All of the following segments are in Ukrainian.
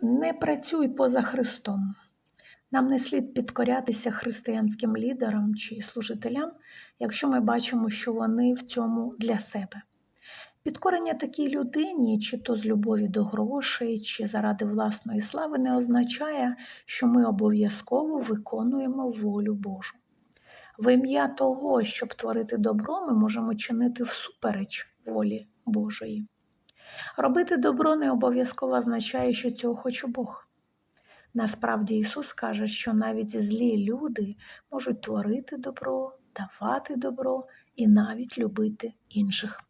Не працюй поза Христом. Нам не слід підкорятися християнським лідерам чи служителям, якщо ми бачимо, що вони в цьому для себе. Підкорення такій людині, чи то з любові до грошей, чи заради власної слави, не означає, що ми обов'язково виконуємо волю Божу. В ім'я того, щоб творити добро, ми можемо чинити всупереч волі Божої. Робити добро не обов'язково означає, що цього хоче Бог. Насправді Ісус каже, що навіть злі люди можуть творити добро, давати добро і навіть любити інших.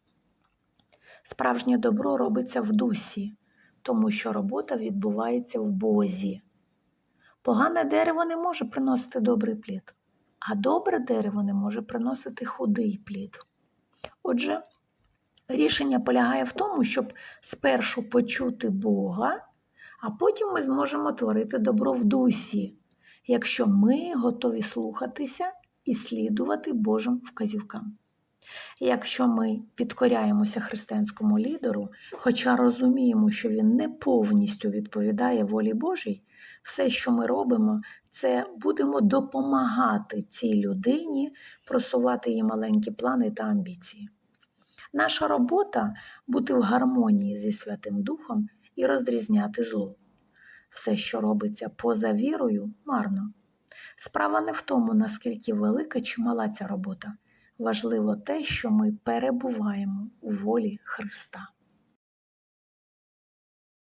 Справжнє добро робиться в дусі, тому що робота відбувається в Бозі. Погане дерево не може приносити добрий плід, а добре дерево не може приносити худий плід. Отже, рішення полягає в тому, щоб спершу почути Бога, а потім ми зможемо творити добро в дусі, якщо ми готові слухатися і слідувати Божим вказівкам. Якщо ми підкоряємося християнському лідеру, хоча розуміємо, що він не повністю відповідає волі Божій, все, що ми робимо, це будемо допомагати цій людині просувати її маленькі плани та амбіції. Наша робота бути в гармонії зі Святим Духом і розрізняти зло. Все, що робиться поза вірою, марно. Справа не в тому, наскільки велика чи мала ця робота. Важливо те, що ми перебуваємо у волі Христа.